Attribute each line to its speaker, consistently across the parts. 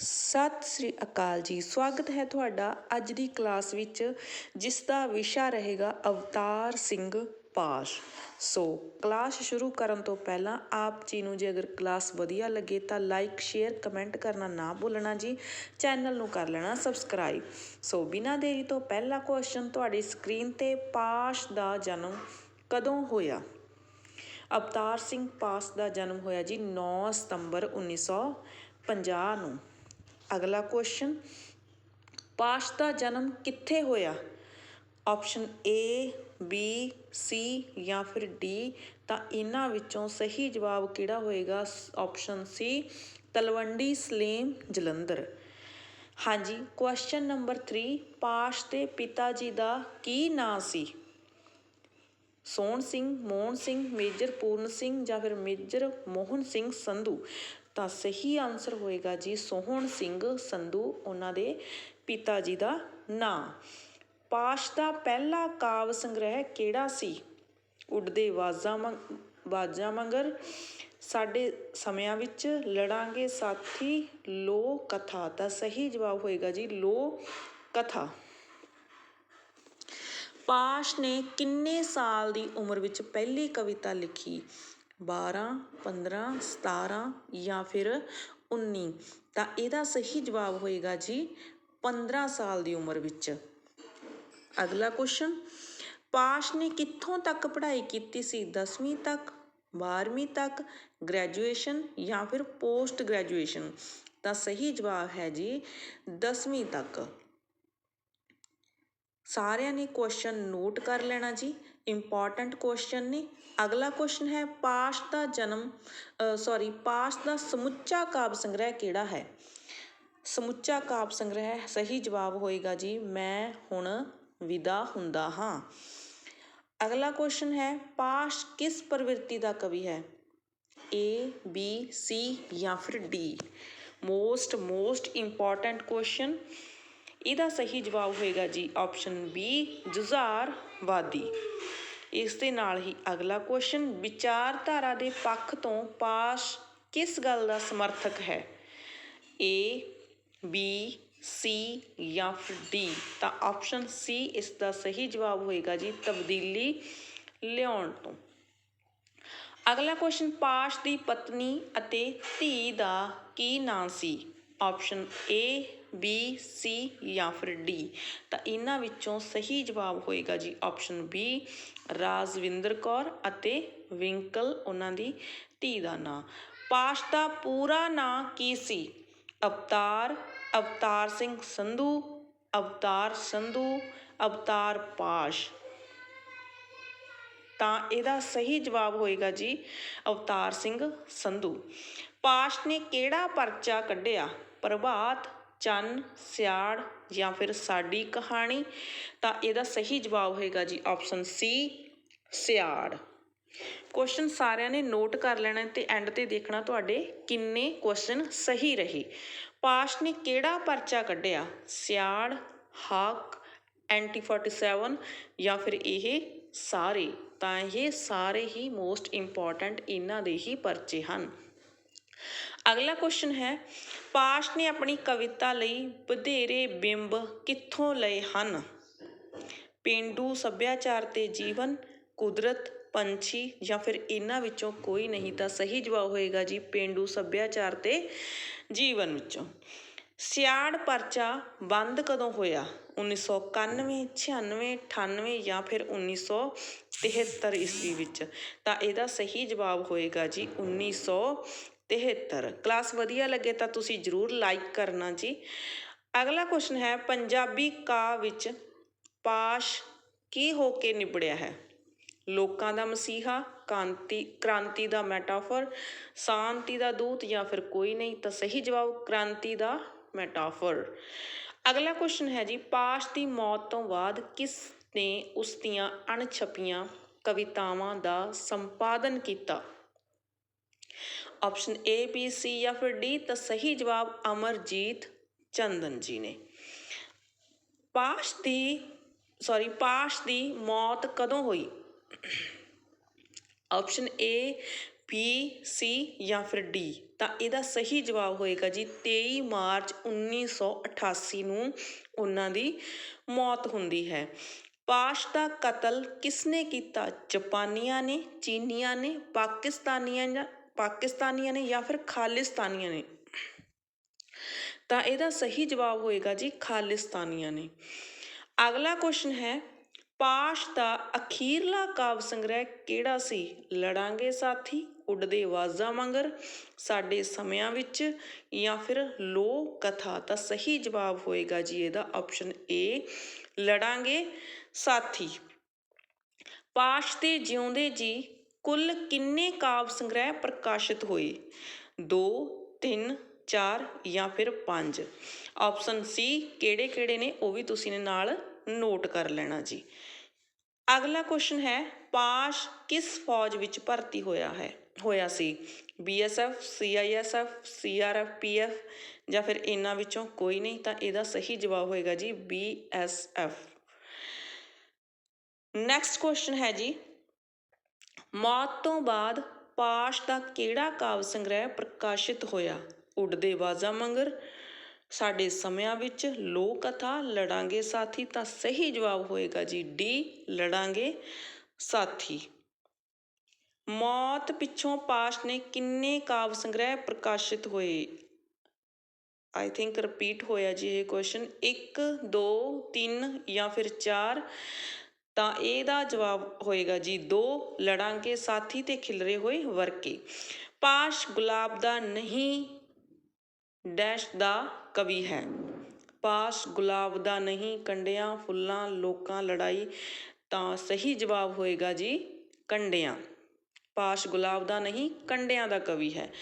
Speaker 1: ਸਤਿ ਸ੍ਰੀ ਅਕਾਲ ਜੀ। ਸਵਾਗਤ ਹੈ ਤੁਹਾਡਾ ਅੱਜ ਦੀ ਕਲਾਸ ਵਿੱਚ, ਜਿਸ ਦਾ ਵਿਸ਼ਾ ਰਹੇਗਾ ਅਵਤਾਰ ਸਿੰਘ ਪਾਸ਼ ਸੋ ਕਲਾਸ ਸ਼ੁਰੂ ਕਰਨ ਤੋਂ ਪਹਿਲਾਂ ਆਪ ਜੀ ਨੂੰ ਜੇ ਅਗਰ ਕਲਾਸ ਵਧੀਆ ਲੱਗੇ ਤਾਂ ਲਾਈਕ, ਸ਼ੇਅਰ, ਕਮੈਂਟ ਕਰਨਾ ਨਾ ਭੁੱਲਣਾ ਜੀ। ਚੈਨਲ ਨੂੰ ਕਰ ਲੈਣਾ ਸਬਸਕ੍ਰਾਈਬ। ਸੋ ਬਿਨਾਂ ਦੇਰੀ ਤੋਂ ਪਹਿਲਾ ਕੁਐਸਚਨ ਤੁਹਾਡੀ ਸਕਰੀਨ ਤੇ ਪਾਸ਼ ਦਾ ਜਨਮ ਕਦੋਂ ਹੋਇਆ? ਅਵਤਾਰ ਸਿੰਘ ਪਾਸ ਦਾ ਜਨਮ ਹੋਇਆ ਜੀ 9 ਸਤੰਬਰ 1950 ਨੂੰ। ਅਗਲਾ ਕੁਐਸਚਨ ਪਾਸ਼ ਦਾ ਜਨਮ ਕਿੱਥੇ ਹੋਇਆ? ਆਪਸ਼ਨ ਏ ਬੀ ਸੀ ਜਾਂ ਫਿਰ ਡੀ ਤਾਂ ਇਹਨਾਂ ਵਿੱਚੋਂ ਸਹੀ ਜਵਾਬ ਕਿਹੜਾ ਹੋਏਗਾ? Option C Talwandi Salem Jalandhar. ਹਾਂਜੀ ਕੁਐਸਚਨ ਨੰਬਰ 3 ਪਾਸ਼ ਦੇ ਪਿਤਾ ਜੀ ਦਾ ਕੀ ਨਾਂ ਸੀ? ਸੋਹਣ ਸਿੰਘ ਮੋਹਨ ਸਿੰਘ, ਮੇਜਰ ਪੂਰਨ ਸਿੰਘ ਜਾਂ ਫਿਰ ਮੇਜਰ ਮੋਹਨ ਸਿੰਘ ਸੰਧੂ? ਤਾਂ ਸਹੀ ਆਨਸਰ ਹੋਏਗਾ ਜੀ ਸੋਹਣ ਸਿੰਘ ਸੰਧੂ, ਉਹਨਾਂ ਦੇ ਪਿਤਾ ਜੀ ਦਾ ਨਾਂ। ਪਾਸ਼ ਦਾ ਪਹਿਲਾ ਕਾਵ ਸੰਗ੍ਰਹਿ ਕਿਹੜਾ ਸੀ? ਉੱਡਦੇ ਵਾਜ਼ਾਂ ਮੰਗ ਮੰਗਰ, ਸਾਡੇ ਸਮਿਆਂ ਵਿੱਚ ਲੜਾਂਗੇ ਸਾਥੀ ਲੋ ਕਥਾ। ਤਾਂ ਸਹੀ ਜਵਾਬ ਹੋਏਗਾ ਜੀ ਲੋ ਕਥਾ। ਪਾਸ਼ ਨੇ ਕਿੰਨੇ ਸਾਲ ਦੀ ਉਮਰ ਵਿੱਚ ਪਹਿਲੀ ਕਵਿਤਾ ਲਿਖੀ? 12 15 17 ਜਾਂ ਫਿਰ 19 ਤਾਂ ਇਹਦਾ ਸਹੀ ਜਵਾਬ ਹੋਏਗਾ ਜੀ 15 ਸਾਲ ਦੀ ਉਮਰ ਵਿੱਚ। ਅਗਲਾ ਕੁਸ਼ਚਨ ਪਾਸ਼ ਨੇ ਕਿੱਥੋਂ ਤੱਕ ਪੜ੍ਹਾਈ ਕੀਤੀ ਸੀ? 10ਵੀਂ ਤੱਕ 12ਵੀਂ ਤੱਕ ਗ੍ਰੈਜੂਏਸ਼ਨ ਜਾਂ ਫਿਰ ਪੋਸਟ ਗ੍ਰੈਜੂਏਸ਼ਨ ਤਾਂ ਸਹੀ ਜਵਾਬ ਹੈ ਜੀ 10ਵੀਂ ਤੱਕ। ਸਾਰਿਆਂ ਨੇ ਕੁਐਸਚਨ ਨੋਟ ਕਰ ਲੈਣਾ ਜੀ। ਇੰਪੋਰਟੈਂਟ ਕੁਐਸਚਨ ਨੇ। ਅਗਲਾ ਕੁਐਸਚਨ ਹੈ ਪਾਸ਼ ਦਾ ਜਨਮ ਸੌਰੀ ਪਾਸ਼ ਦਾ ਸਮੁੱਚਾ ਕਾਵਿ ਸੰਗ੍ਰਹਿ ਕਿਹੜਾ ਹੈ? ਸਮੁੱਚਾ ਕਾਵਿ ਸੰਗ੍ਰਹਿ ਸਹੀ ਜਵਾਬ ਹੋਏਗਾ ਜੀ, ਮੈਂ ਹੁਣ ਵਿਦਾ ਹੁੰਦਾ ਹਾਂ। ਅਗਲਾ ਕੁਐਸਚਨ ਹੈ ਪਾਸ਼ ਕਿਸ ਪ੍ਰਵਿਰਤੀ ਦਾ ਕਵੀ ਹੈ? ਏ ਬੀ ਸੀ ਜਾਂ ਫਿਰ D most most important question ਇਹਦਾ ਸਹੀ ਜਵਾਬ ਹੋਏਗਾ ਜੀ ਆਪਸ਼ਨ ਬੀ ਵਾਦੀ। ਇਸ ਦੇ ਨਾਲ ਹੀ ਅਗਲਾ ਕੁਐਸਚਨ ਵਿਚਾਰਧਾਰਾ ਦੇ ਪੱਖ ਤੋਂ ਪਾਸ਼ ਕਿਸ ਗੱਲ ਦਾ ਸਮਰਥਕ ਹੈ? ਏ ਬੀ ਸੀ ਜਾਂ ਫਿਰ ਡੀ ਤਾਂ ਆਪਸ਼ਨ ਸੀ ਇਸ ਦਾ ਸਹੀ ਜਵਾਬ ਹੋਏਗਾ ਜੀ ਤਬਦੀਲੀ ਲਿਆਉਣ ਤੋਂ। ਅਗਲਾ ਕੁਐਸਚਨ ਪਾਸ਼ ਦੀ ਪਤਨੀ ਅਤੇ ਧੀ ਦਾ ਕੀ ਨਾਂ ਸੀ? ਆਪਸ਼ਨ ਏ ਬੀ ਸੀ ਜਾਂ ਫਿਰ ਡੀ ਤਾਂ ਇਹਨਾਂ ਵਿੱਚੋਂ ਸਹੀ ਜਵਾਬ ਹੋਏਗਾ ਜੀ ਆਪਸ਼ਨ ਬੀ ਰਾਜਵਿੰਦਰ ਕੌਰ ਅਤੇ ਵਿੰਕਲ, ਉਹਨਾਂ ਦੀ ਧੀ ਦਾ ਨਾਂ। ਪਾਸ਼ ਦਾ ਪੂਰਾ ਨਾਂ ਕੀ ਸੀ? ਅਵਤਾਰ ਅਵਤਾਰ ਸਿੰਘ ਸੰਧੂ, ਅਵਤਾਰ ਸੰਧੂ, ਅਵਤਾਰ ਪਾਸ਼। ਤਾਂ ਇਹਦਾ ਸਹੀ ਜਵਾਬ ਹੋਏਗਾ ਜੀ ਅਵਤਾਰ ਸਿੰਘ ਸੰਧੂ। ਪਾਸ਼ ਨੇ ਕਿਹੜਾ ਪਰਚਾ ਕੱਢਿਆ? ਪ੍ਰਭਾਤ ਚੰਨ, ਸਿਆੜ ਜਾਂ ਫਿਰ ਸਾਡੀ ਕਹਾਣੀ, ਤਾਂ ਇਹਦਾ ਸਹੀ ਜਵਾਬ ਹੋਏਗਾ ਜੀ ਆਪਸ਼ਨ ਸੀ ਸਿਆੜ। ਕੁਐਸਚਨ ਸਾਰਿਆਂ ਨੇ ਨੋਟ ਕਰ ਲੈਣਾ ਤੇ ਐਂਡ ਤੇ ਦੇਖਣਾ ਤੁਹਾਡੇ ਕਿੰਨੇ ਕੁਐਸਚਨ ਸਹੀ ਰਹੇ। ਪਾਸ਼ ਨੇ ਕਿਹੜਾ ਪਰਚਾ ਕੱਢਿਆ? ਸਿਆੜ, ਹਾਕ ਐਂਟੀ 47 ਜਾਂ ਫਿਰ ਇਹ ਸਾਰੇ? ਤਾਂ ਇਹ ਸਾਰੇ ਹੀ ਮੋਸਟ ਇੰਪੋਰਟੈਂਟ ਇਹਨਾਂ ਦੇ ਹੀ ਪਰਚੇ ਹਨ। ਅਗਲਾ ਕੁਐਸਚਨ ਹੈ, ਪਾਸ਼ ਨੇ ਆਪਣੀ ਕਵਿਤਾ ਲਈ ਵਧੇਰੇ ਬਿੰਬ ਕਿੱਥੋਂ ਲਏ ਹਨ? ਪੇਂਡੂ ਸੱਭਿਆਚਾਰ ਤੇ ਜੀਵਨ, ਕੁਦਰਤ, ਪੰਛੀ ਜਾਂ ਫਿਰ ਇਹਨਾਂ ਵਿੱਚੋਂ ਕੋਈ ਨਹੀਂ ਤਾਂ ਸਹੀ ਜਵਾਬ ਹੋਏਗਾ ਜੀ ਪੇਂਡੂ ਸੱਭਿਆਚਾਰ ਤੇ ਜੀਵਨ ਵਿੱਚੋਂ। ਸਿਆੜ ਪਰਚਾ ਬੰਦ ਕਦੋਂ ਹੋਇਆ? 1991 96 98 ਜਾਂ ਫਿਰ 1973 ਈਸਵੀ ਵਿੱਚ? ਤਾਂ ਇਹਦਾ ਸਹੀ ਜਵਾਬ ਹੋਏਗਾ ਜੀ 1973 ਕਲਾਸ ਵਧੀਆ ਲੱਗੇ ਤਾਂ ਤੁਸੀਂ ਜਰੂਰ ਲਾਈਕ ਕਰਨਾ ਜੀ। ਅਗਲਾ ਕੁਐਸਚਨ ਹੈ, ਪੰਜਾਬੀ ਕਾ ਵਿੱਚ ਪਾਸ਼ ਕੀ ਹੋ ਕੇ ਨਿਬੜਿਆ ਹੈ? ਲੋਕਾਂ ਦਾ ਮਸੀਹਾ, ਕਾਂਤੀ, ਕ੍ਰਾਂਤੀ ਦਾ ਮੈਟਾਫਰ ਸ਼ਾਂਤੀ ਦਾ ਦੂਤ ਜਾਂ ਫਿਰ ਕੋਈ ਨਹੀਂ ਤਾਂ ਸਹੀ ਜਵਾਬ ਕ੍ਰਾਂਤੀ ਦਾ ਮੈਟਾਫਰ ਅਗਲਾ ਕੁਐਸਚਨ ਹੈ ਜੀ, ਪਾਸ਼ ਦੀ ਮੌਤ ਤੋਂ ਬਾਅਦ ਕਿਸ ਨੇ ਉਸ ਦੀਆਂ ਅਣਛਪੀਆਂ ਕਵਿਤਾਵਾਂ ਦਾ ਸੰਪਾਦਨ ਕੀਤਾ? ਆਪਸ਼ਨ ਏ ਬੀ ਸੀ ਜਾਂ ਫਿਰ ਡੀ ਤਾਂ ਸਹੀ ਜਵਾਬ ਅਮਰਜੀਤ ਚੰਦਨ ਜੀ ਨੇ। ਪਾਸ਼ ਦੀ ਸੌਰੀ ਪਾਸ਼ ਦੀ ਮੌਤ ਕਦੋਂ ਹੋਈ? ਆਪਸ਼ਨ ਏ ਬੀ ਸੀ ਜਾਂ ਫਿਰ ਡੀ ਤਾਂ ਇਹਦਾ ਸਹੀ ਜਵਾਬ ਹੋਏਗਾ ਜੀ 23 ਮਾਰਚ 1988 ਨੂੰ ਉਹਨਾਂ ਦੀ ਮੌਤ ਹੁੰਦੀ ਹੈ। ਪਾਸ਼ ਦਾ ਕਤਲ ਕਿਸਨੇ ਕੀਤਾ? ਜਾਪਾਨੀਆਂ ਨੇ, ਚੀਨੀਆਂ ਨੇ, ਪਾਕਿਸਤਾਨੀਆਂ ਜਾਂ ਪਾਕਿਸਤਾਨੀਆਂ ਨੇ ਜਾਂ ਫਿਰ ਖਾਲਿਸਤਾਨੀਆਂ ਨੇ? ਤਾਂ ਇਹਦਾ ਸਹੀ ਜਵਾਬ ਹੋਏਗਾ ਜੀ ਖਾਲਿਸਤਾਨੀਆਂ ਨੇ। ਅਗਲਾ ਕੁਐਸਚਨ ਹੈ, ਪਾਸ਼ ਦਾ ਅਖੀਰਲਾ ਕਾਵ ਸੰਗ੍ਰਹਿ ਕਿਹੜਾ ਸੀ? ਲੜਾਂਗੇ ਸਾਥੀ, ਉੱਡਦੇ ਆਵਾਜ਼ਾਂ ਮੰਗਰ ਸਾਡੇ ਸਮਿਆਂ ਵਿੱਚ, ਜਾਂ ਫਿਰ ਲੋਕ ਕਥਾ ਤਾਂ ਸਹੀ ਜਵਾਬ ਹੋਏਗਾ ਜੀ ਇਹਦਾ ਆਪਸ਼ਨ ਏ ਲੜਾਂਗੇ ਸਾਥੀ। ਪਾਸ਼ ਦੇ ਜਿਉਂਦੇ ਜੀ ਕੁੱਲ ਕਿੰਨੇ ਕਾਵਿ ਸੰਗ੍ਰਹਿ ਪ੍ਰਕਾਸ਼ਿਤ ਹੋਏ? 2 3 4 ਜਾਂ ਫਿਰ ਪੰਜ? ਆਪਸ਼ਨ ਸੀ ਕਿਹੜੇ ਕਿਹੜੇ ਨੇ? ਉਹ ਵੀ ਤੁਸੀਂ ਨੇ ਨਾਲ ਨੋਟ ਕਰ ਲੈਣਾ ਜੀ। ਅਗਲਾ ਕੁਐਸਚਨ ਹੈ, ਪਾਸ਼ ਕਿਸ ਫੌਜ ਵਿੱਚ ਭਰਤੀ ਹੋਇਆ ਹੈ? ਹੋਇਆ ਸੀ ਬੀਐਸਐਫ ਸੀਆਈਐਸਐਫ ਸੀਆਰਐਫ ਪੀਐਫ ਜਾਂ ਫਿਰ ਇਹਨਾਂ ਵਿੱਚੋਂ ਕੋਈ ਨਹੀਂ? ਤਾਂ ਇਹਦਾ ਸਹੀ ਜਵਾਬ ਹੋਏਗਾ ਜੀ ਬੀਐਸਐਫ ਨੈਕਸਟ ਕੁਐਸਚਨ ਹੈ ਜੀ ਮੌਤ ਤੋਂ ਬਾਅਦ ਪਾਸ਼ ਦਾ ਕਿਹੜਾ ਕਾਵਿ ਸੰਗ੍ਰਹਿ ਪ੍ਰਕਾਸ਼ਿਤ ਹੋਇਆ? ਉੱਡਦੇ ਬਾਜ਼ਾ ਮੰਗਰ, ਸਾਡੇ ਸਮਿਆਂ ਵਿੱਚ ਲੋਕ ਕਥਾ ਲੜਾਂਗੇ ਸਾਥੀ ਤਾਂ ਸਹੀ ਜਵਾਬ ਹੋਏਗਾ ਜੀ ਡੀ, ਲੜਾਂਗੇ ਸਾਥੀ। ਮੌਤ ਪਿੱਛੋਂ ਪਾਸ਼ ਨੇ ਕਿੰਨੇ ਕਾਵਿ ਸੰਗ੍ਰਹਿ ਪ੍ਰਕਾਸ਼ਿਤ ਹੋਏ? ਆਈ ਥਿੰਕ ਰਿਪੀਟ ਹੋਇਆ ਜੀ ਇਹ ਕੁਐਸਚਨ 1 2 3 ਜਾਂ ਫਿਰ 4 ਤਾਂ ਇਹਦਾ ਜਵਾਬ ਹੋਏਗਾ ਜੀ, ਦੋ ਲੜਾਂਗੇ ਸਾਥੀ ਤੇ ਖਿਲਰੇ ਹੋਏ ਵਰਕੇ। ਪਾਸ਼ ਗੁਲਾਬ ਦਾ ਨਹੀਂ, ਡੈਸ਼ ਦਾ ਕਵੀ ਹੈ। ਪਾਸ਼ ਗੁਲਾਬ ਦਾ ਨਹੀਂ, ਕੰਡਿਆਂ ਫੁੱਲਾਂ ਲੋਕਾਂ ਲੜਾਈ, ਤਾਂ ਸਹੀ ਜਵਾਬ ਹੋਏਗਾ ਜੀ, ਕੰਡਿਆਂ। ਪਾਸ਼ ਗੁਲਾਬ ਦਾ ਨਹੀਂ, ਕੰਡਿਆਂ ਦਾ ਕਵੀ ਹੈ।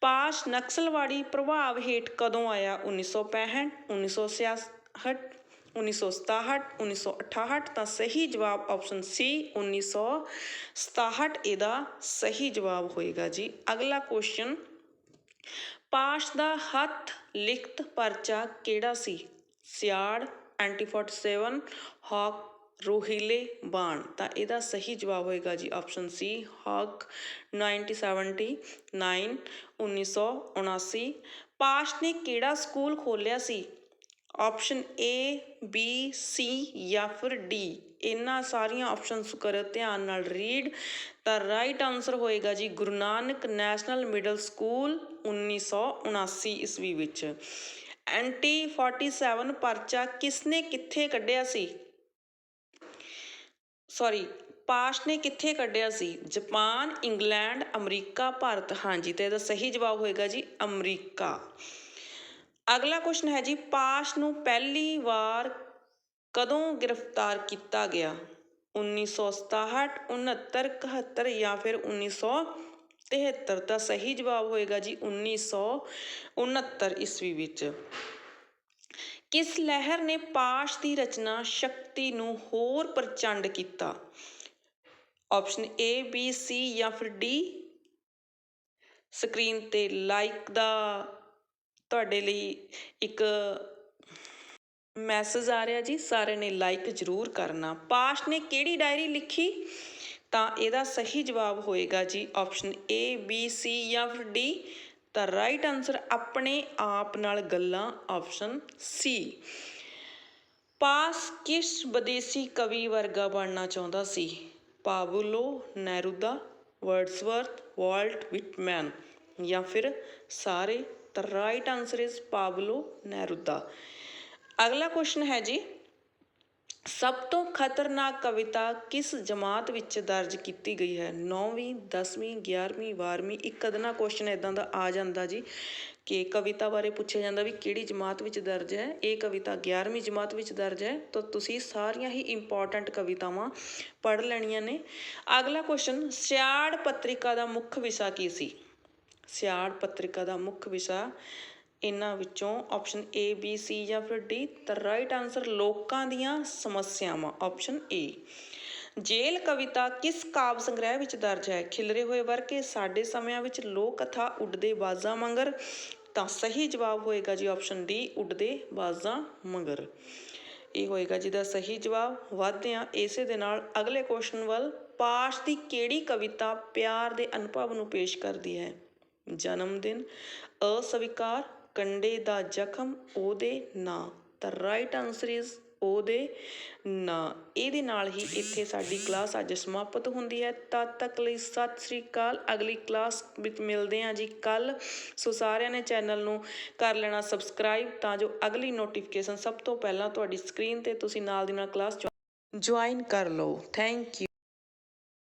Speaker 1: ਪਾਸ਼ ਨਕਸਲਵਾੜੀ ਪ੍ਰਭਾਵ ਹੇਠ ਕਦੋਂ ਆਇਆ? 1965 1966 1967 1968 ਤਾਂ ਸਹੀ ਜਵਾਬ ਆਪਸ਼ਨ ਸੀ 1967 ਇਹਦਾ ਸਹੀ ਜਵਾਬ ਹੋਏਗਾ ਜੀ। ਅਗਲਾ ਕੁਐਸਚਨ ਪਾਸ਼ ਦਾ ਹੱਥ ਲਿਖਤ ਪਰਚਾ ਕਿਹੜਾ ਸੀ? ਸਿਆੜ, ਐਂਟੀ 47 ਹਾਕ, ਰੋਹੀਲੇ, ਬਾਣ। ਤਾਂ ਇਹਦਾ ਸਹੀ ਜਵਾਬ ਹੋਏਗਾ ਜੀ ਆਪਸ਼ਨ ਸੀ ਹਾਕ 1979 1979 ਪਾਸ਼ ਨੇ ਕਿਹੜਾ ਸਕੂਲ ਖੋਲ੍ਹਿਆ ਸੀ? ਆਪਸ਼ਨ ਏ ਬੀ ਸੀ ਜਾਂ ਫਿਰ ਡੀ ਇਹਨਾਂ ਸਾਰੀਆਂ ਆਪਸ਼ਨਸ ਕਰੋ, ਧਿਆਨ ਨਾਲ ਰੀਡ ਤਾਂ ਰਾਈਟ ਆਨਸਰ ਹੋਏਗਾ ਜੀ Guru Nanak national middle school 1979 ਈਸਵੀ ਵਿੱਚ। ਐਂਟੀ 47 ਪਰਚਾ ਕਿਸਨੇ ਕਿੱਥੇ ਕੱਢਿਆ ਸੀ? ਸੌਰੀ ਪਾਸ਼ ਨੇ ਕਿੱਥੇ ਕੱਢਿਆ ਸੀ? Japan, England, America, Bharat. ਹਾਂਜੀ, ਤੇ ਇਹਦਾ ਸਹੀ ਜਵਾਬ ਹੋਏਗਾ ਜੀ ਅਮਰੀਕਾ। ਅਗਲਾ ਕੁਐਸਚਨ ਹੈ ਜੀ, ਪਾਸ਼ ਨੂੰ ਪਹਿਲੀ ਵਾਰ ਕਦੋਂ ਗ੍ਰਿਫਤਾਰ ਕੀਤਾ ਗਿਆ? 1967 69 71 ਜਾਂ ਫਿਰ 1973 ਦਾ ਸਹੀ ਜਵਾਬ ਹੋਏਗਾ ਜੀ 1969 ਈਸਵੀ ਵਿੱਚ। ਕਿਸ ਲਹਿਰ ਨੇ ਪਾਸ਼ ਦੀ ਰਚਨਾ ਸ਼ਕਤੀ ਨੂੰ ਹੋਰ ਪ੍ਰਚੰਡ ਕੀਤਾ? ਆਪਸ਼ਨ ਏ ਬੀ ਸੀ ਜਾਂ ਫਿਰ ਡੀ ਸਕਰੀਨ ਤੇ ਲਾਈਕ ਦਾ ਤੁਹਾਡੇ ਲਈ ਇੱਕ ਮੈਸੇਜ ਆ ਰਿਹਾ ਜੀ, ਸਾਰਿਆਂ ਨੇ ਲਾਈਕ ਜ਼ਰੂਰ ਕਰਨਾ। ਪਾਸ਼ ਨੇ ਕਿਹੜੀ ਡਾਇਰੀ ਲਿਖੀ? ਤਾਂ ਇਹਦਾ ਸਹੀ ਜਵਾਬ ਹੋਏਗਾ ਜੀ ਆਪਸ਼ਨ ਏ ਬੀ ਸੀ ਜਾਂ ਫਿਰ ਡੀ ਤਾਂ ਰਾਈਟ ਆਨਸਰ ਆਪਣੇ ਆਪ ਨਾਲ ਗੱਲਾਂ ਆਪਸ਼ਨ ਸੀ ਪਾਸ ਕਿਸ ਵਿਦੇਸੀ ਕਵੀ ਵਰਗਾ ਬਣਨਾ ਚਾਹੁੰਦਾ ਸੀ? Pablo Neruda Wordsworth, Walt Whitman ਜਾਂ ਫਿਰ ਸਾਰੇ ਤਾਂ right answer is Pablo Neruda ਅਗਲਾ ਕੁਐਸਚਨ ਹੈ ਜੀ, ਸਭ ਤੋਂ ਖਤਰਨਾਕ ਕਵਿਤਾ ਕਿਸ ਜਮਾਤ ਵਿੱਚ ਦਰਜ ਕੀਤੀ ਗਈ ਹੈ? 9ਵੀਂ 10ਵੀਂ 11ਵੀਂ 12ਵੀਂ ਇੱਕ ਅਦਨਾ ਕੁਐਸਚਨ ਇਦਾਂ ਦਾ ਆ ਜਾਂਦਾ ਜੀ ਕਿ ਕਵਿਤਾ ਬਾਰੇ ਪੁੱਛਿਆ ਜਾਂਦਾ ਵੀ ਕਿਹੜੀ ਜਮਾਤ ਵਿੱਚ ਦਰਜ ਹੈ? ਇਹ ਕਵਿਤਾ 11ਵੀਂ ਜਮਾਤ ਵਿੱਚ ਦਰਜ ਹੈ, ਤਾਂ ਤੁਸੀਂ ਸਾਰੀਆਂ ਹੀ ਇੰਪੋਰਟੈਂਟ ਕਵਿਤਾਵਾਂ ਪੜ੍ਹ ਲੈਣੀਆਂ ਨੇ। ਅਗਲਾ ਕੁਐਸਚਨ ਸਿਆੜ ਪੱਤਰਿਕਾ ਦਾ ਮੁੱਖ ਵਿਸ਼ਾ ਕੀ ਸੀ? ਸਿਆੜ ਪੱਤਰਿਕਾ ਦਾ ਮੁੱਖ ਵਿਸ਼ਾ ਇਹਨਾਂ ਵਿੱਚੋਂ ਆਪਸ਼ਨ ਏ ਬੀ ਸੀ ਜਾਂ ਫਿਰ ਡੀ ਤਾਂ ਰਾਈਟ ਆਨਸਰ ਲੋਕਾਂ ਦੀਆਂ ਸਮੱਸਿਆਵਾਂ ਆਪਸ਼ਨ ਏ ਜੇਲ ਕਵਿਤਾ ਕਿਸ ਕਾਵਿ ਸੰਗ੍ਰਹਿ ਵਿੱਚ ਦਰਜ ਹੈ? ਖਿਲਰੇ ਹੋਏ ਵਰਕੇ, ਸਾਡੇ ਸਮਿਆਂ ਵਿੱਚ ਲੋਕ ਕਥਾ ਉੱਡਦੇ ਬਾਜ਼ਾਂ ਮੰਗਰ, ਤਾਂ ਸਹੀ ਜਵਾਬ ਹੋਏਗਾ ਜੀ ਆਪਸ਼ਨ ਡੀ ਉੱਡਦੇ ਬਾਜ਼ਾਂ ਮੰਗਰ। ਇਹ ਹੋਏਗਾ ਜੀ ਦਾ ਸਹੀ ਜਵਾਬ। ਵਧਦੇ ਹਾਂ ਇਸੇ ਦੇ ਨਾਲ ਅਗਲੇ ਕੁਐਸਚਨ ਵੱਲ ਪਾਸ਼ ਦੀ ਕਿਹੜੀ ਕਵਿਤਾ ਪਿਆਰ ਦੇ ਅਨੁਭਵ ਨੂੰ ਪੇਸ਼ ਕਰਦੀ ਹੈ? ਜਨਮ ਦਿਨ। ਅਸਵੀਕਾਰ, ਕੰਡੇ ਦਾ ਜ਼ਖਮ, ਉਹਦੇ ਨਾਂ। ਤਾਂ ਰਾਈਟ ਆਨਸਰ ਇਜ਼ ਉਹਦੇ ਨਾਂ। ਇਹਦੇ ਨਾਲ ਹੀ ਇੱਥੇ ਸਾਡੀ ਕਲਾਸ ਅੱਜ ਸਮਾਪਤ ਹੁੰਦੀ ਹੈ। ਤਦ ਤੱਕ ਲਈ ਸਤਿ ਸ੍ਰੀ ਅਕਾਲ। ਅਗਲੀ ਕਲਾਸ ਵਿੱਚ ਮਿਲਦੇ ਹਾਂ ਜੀ ਕੱਲ ਸੋ ਸਾਰਿਆਂ ਨੇ ਚੈਨਲ ਨੂੰ ਕਰ ਲੈਣਾ ਸਬਸਕ੍ਰਾਈਬ ਤਾਂ ਜੋ ਅਗਲੀ ਨੋਟੀਫਿਕੇਸ਼ਨ ਸਭ ਤੋਂ ਪਹਿਲਾਂ ਤੁਹਾਡੀ ਸਕਰੀਨ ਤੇ ਤੁਸੀਂ ਨਾਲ ਦੀ ਨਾਲ ਕਲਾਸ ਜੁਆਇਨ ਕਰ ਲਓ। Thank you